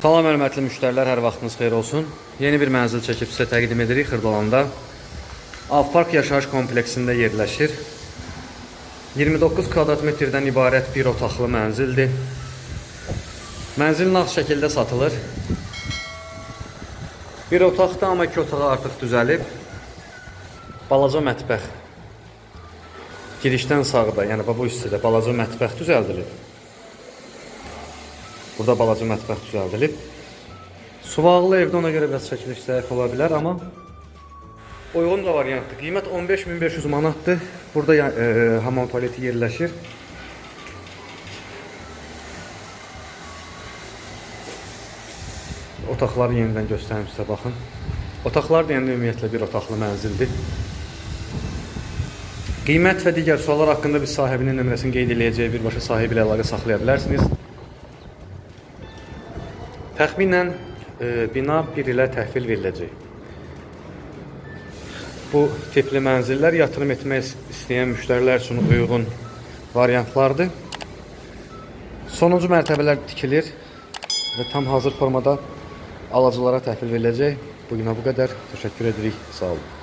Salam hörmətli müştərilər, hər vaxtınız xeyir olsun. Yeni bir mənzil çəkib sizə təqdim edirik Xırdalanda. Avpark yaşayış kompleksində yerləşir. 29 kvadrat metrdən ibarət bir otaqlı mənzildir. Mənzil nağd şəkildə satılır. Bir otaqda amma iki otağı artıq düzəlib. Balaca mətbəx. Girişdən sağda, yəni bu hissədə balaca mətbəx düzəldilib. Burada balaca mətbəx düzəldilib. Suvaqlı evdə ona görə biraz çəkiliş zəif ola bilər, amma uyğun da variantdır. Qiymət 15500 manatdır. Burada e, hamam tualeti yerləşir. Otaqları yenidən göstərim sizə baxın. Otaqlar da yəni ümumiyyətlə bir otaqlı mənzildir. Qiymət və digər suallar haqqında biz sahibinin nömrəsini qeyd eləyəcəyi birbaşa sahibi ilə əlaqə saxlaya bilərsiniz. Təxminən e, bina 1 ilə təhvil veriləcək. Bu tipli mənzillər yatırım etmək istəyən müştərilər üçün uyğun variantlardır. Sonuncu mərtəbələr tikilir və tam hazır formada alıcılara təhvil veriləcək. Bu günə bu qədər. Təşəkkür edirik. Sağ olun.